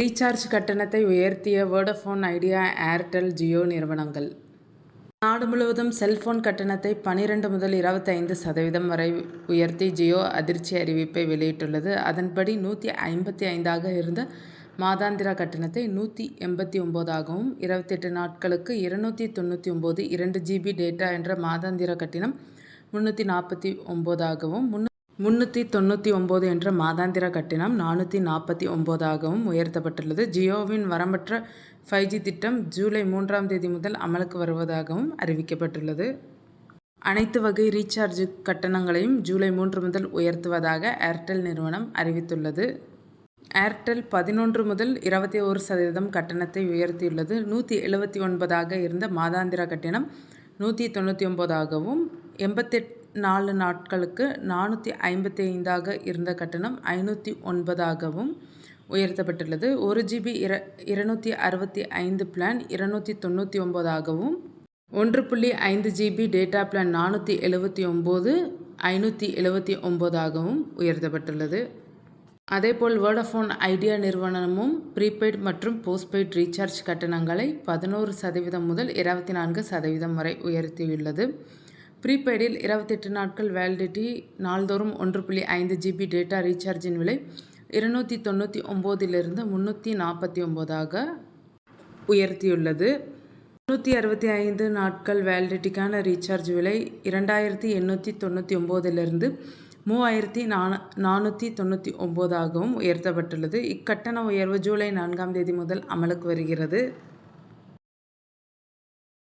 Recharge கட்டணத்தை உயர்த்திய Vodafone idea Airtel Jio நிறுவனங்கள். நாடு முழுவதும் செல்போன் கட்டணத்தை பனிரெண்டு முதல் இருபத்தைந்து சதவீதம் வரை உயர்த்தி ஜியோ அதிர்ச்சி அறிவிப்பை வெளியிட்டுள்ளது. அதன்படி நூற்றி ஐம்பத்தி ஐந்தாக இருந்த மாதாந்திர கட்டணத்தை நூற்றி எண்பத்தி ஒம்போதாகவும் இருபத்தெட்டு நாட்களுக்கு இருநூற்றி தொண்ணூற்றி ஒம்பது இரண்டு ஜிபி டேட்டா என்ற மாதாந்திர கட்டணம் முந்நூற்றி நாற்பத்தி ஒம்போதாகவும் முன்னூ முந்நூற்றி தொண்ணூற்றி ஒம்பது என்ற மாதாந்திர கட்டணம் நானூற்றி நாற்பத்தி ஒம்போதாகவும் உயர்த்தப்பட்டுள்ளது. ஜியோவின் வரம்பற்ற ஃபைவ் ஜி திட்டம் ஜூலை மூன்றாம் தேதி முதல் அமலுக்கு வருவதாகவும் அறிவிக்கப்பட்டுள்ளது. அனைத்து வகை ரீசார்ஜ் கட்டணங்களையும் ஜூலை மூன்று முதல் உயர்த்துவதாக ஏர்டெல் நிறுவனம் அறிவித்துள்ளது. ஏர்டெல் பதினொன்று முதல் இருபத்தி ஒரு சதவீதம் கட்டணத்தை உயர்த்தியுள்ளது. நூற்றி எழுபத்தி ஒன்பதாக இருந்த மாதாந்திர கட்டணம் நூற்றி தொண்ணூற்றி ஒம்போதாகவும் எண்பத்தெட் நாலு நாட்களுக்கு நானூற்றி ஐம்பத்தி ஐந்தாக இருந்த கட்டணம் ஐநூற்றி ஒன்பதாகவும் உயர்த்தப்பட்டுள்ளது. ஒரு ஜிபி இர இருநூற்றி அறுபத்தி ஐந்து பிளான் இருநூற்றி தொண்ணூற்றி ஒம்போதாகவும் ஒன்று புள்ளி ஐந்து ஜிபி டேட்டா பிளான் நானூற்றி எழுபத்தி ஒம்பது ஐநூற்றி எழுபத்தி ஒம்போதாகவும் உயர்த்தப்பட்டுள்ளது. அதேபோல் வோடஃபோன் ஐடியா நிறுவனமும் ப்ரீபெய்ட் மற்றும் போஸ்ட்பெய்ட் ரீசார்ஜ் கட்டணங்களை பதினோரு சதவீதம் முதல் இருபத்தி நான்கு சதவீதம் வரை உயர்த்தியுள்ளது. ப்ரீபெய்டில் இருபத்தெட்டு நாட்கள் வேலிடிட்டி நாள்தோறும் ஒன்று புள்ளி ஐந்து ஜிபி டேட்டா ரீசார்ஜின் விலை இருநூற்றி தொண்ணூற்றி ஒம்போதிலிருந்து முந்நூற்றி நாற்பத்தி ஒம்போதாக உயர்த்தியுள்ளது. முந்நூற்றி அறுபத்தி ஐந்து நாட்கள் வேலிடிட்டிக்கான ரீசார்ஜ் விலை இரண்டாயிரத்தி எண்ணூற்றி தொண்ணூற்றி ஒம்போதிலிருந்து மூவாயிரத்தி நானு நானூற்றி தொண்ணூற்றி ஒம்போதாகவும் உயர்த்தப்பட்டுள்ளது. இக்கட்டண உயர்வு ஜூலை நான்காம் தேதி முதல் அமலுக்கு வருகிறது.